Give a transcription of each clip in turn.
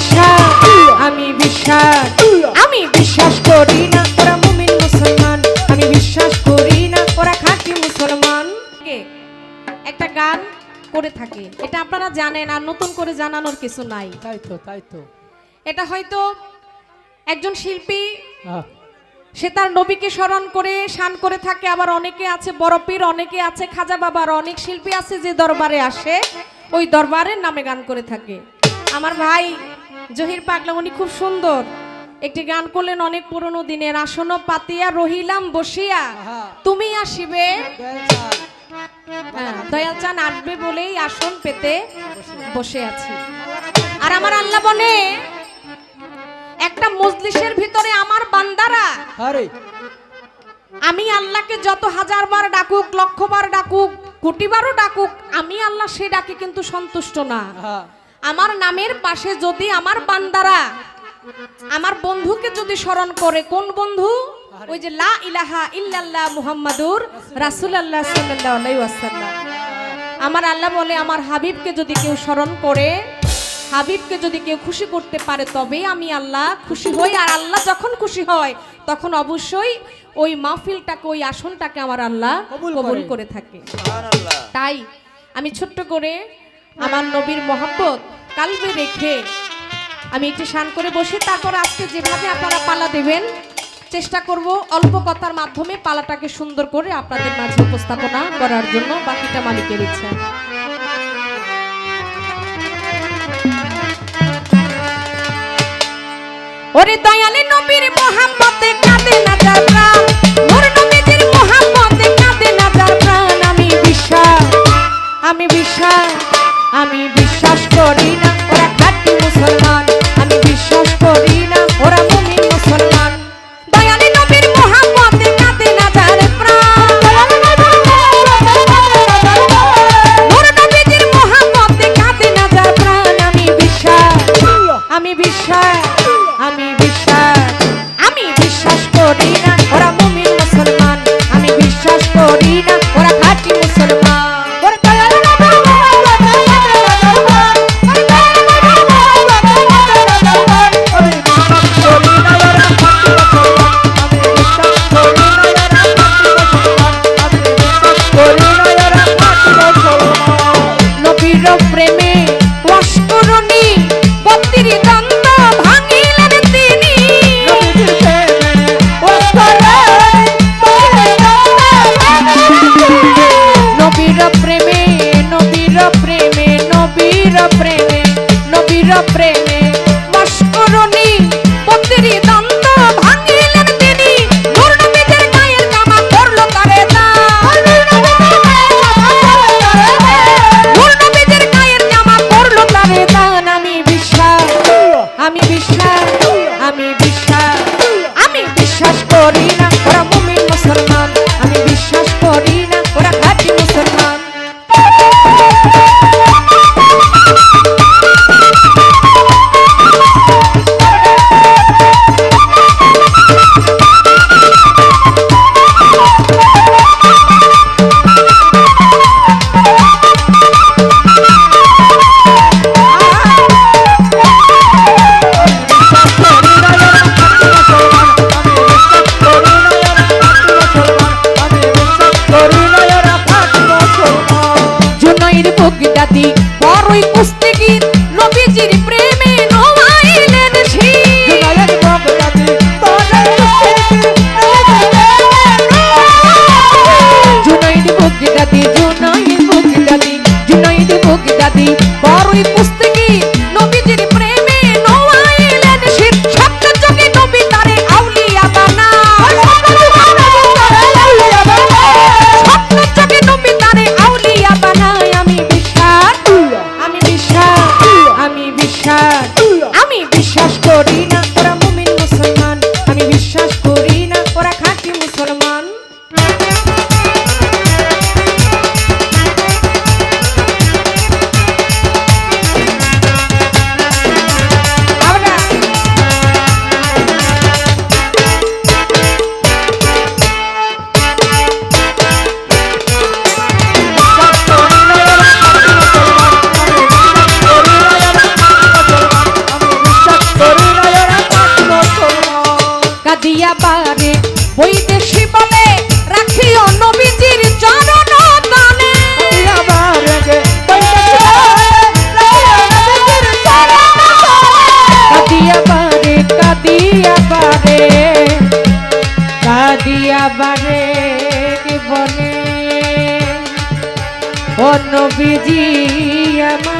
বিশ্বাস আমি বিশ্বাস। আমি বিশ্বাস করি না ওরা মুমিন মুসলমান। আমি বিশ্বাস করি না ওরা খাঁটি মুসলমান। একটা গান করে থাকে। এটা আপনারা জানেন আর নতুন করে জানানোর কিছু নাই। তাই তো তাই তো। এটা হয়তো একজন শিল্পী সে তার নবীকে স্মরণ করে শান করে থাকে আবার অনেকে আছে বড় পীর অনেকে আছে খাজা বাবার অনেক শিল্পী আছে যে দরবারে আসে ওই দরবারের নামে গান করে থাকে। আমার ভাই জহির পাগলা উনি খুব সুন্দর। একটি গান করলেন অনেক পুরনো দিনের আসন পাতিয়া রহিলাম বসিয়া তুমি আসিবে। দয়াল হ্যাঁ, চান আসবে বলেই আসন পেতে বসে আছি। আর আমার আল্লাহ বলে একটা মজলিসের ভিতরে আমার বান্দারা আমি আল্লাহকে যত হাজার বার ডাকুক লক্ষবার ডাকুক কোটিবারও ডাকুক আমি আল্লাহ সে ডাকে কিন্তু সন্তুষ্ট না। হ্যাঁ, আমার নামের পাশে যদি আমার বান্দারা আমার বন্ধুকে যদি স্মরণ করে কোন বন্ধু? ওই যে লা ইলাহা ইল্লাল্লাহ মুহাম্মাদুর রাসূলুল্লাহ সাল্লাল্লাহু আলাইহি ওয়াসাল্লাম। আমার আল্লাহ বলে আমার হাবিবকে যদি কেউ স্মরণ করে হাবিবকে যদি কেউ খুশি করতে পারে তবে আমি আল্লাহ খুশি হই। আর আল্লাহ যখন খুশি হয় তখন অবশ্যই ওই মাহফিলটাকে ওই আসনটাকে আমার আল্লাহ কবুল। করে। থাকে। তাই আমি ছোট্ট করে আমার নবীর মহব্বত কালবে রেখে আমি একটু শান করে বসে তারপর আজকে যেভাবে আপনারা পালা দেবেন, চেষ্টা করব অল্প কথার মাধ্যমে পালাটাকে সুন্দর করে আপনাদের মাঝে উপস্থাপনা করার জন্য বাকিটা মালিকের ইচ্ছা। ওরে দয়ালে নবীর মোহাম্মতে কাঁদে না যার মোর নবীজির বিশ্বাস টাকা দিয়া বারে বৈদেশি বলে রাখিও নবীজির চরণ দানে কাদিয়া বারে কাদিয়া বারে কাদিয়া বারে বনে ও নবীজি আমার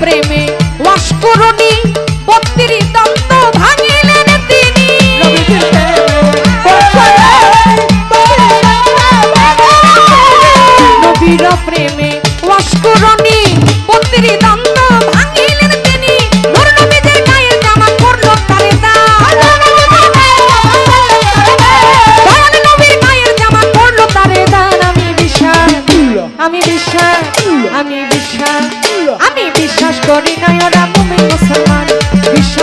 prêmio. করি নয় ওরা মুসলমান। বিশ্ব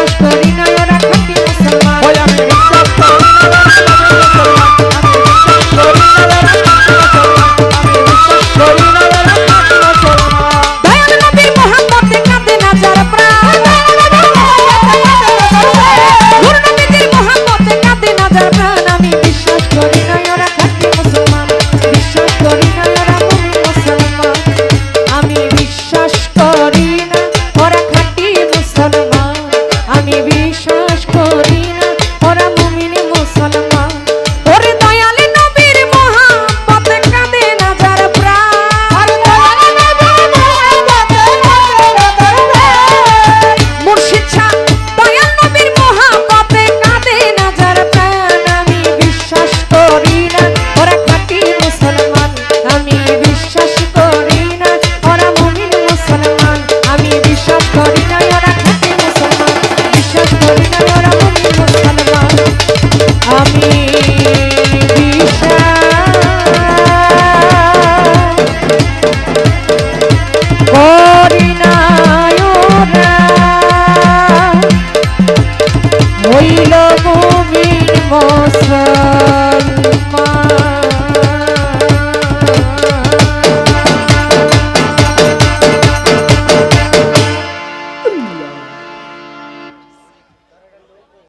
por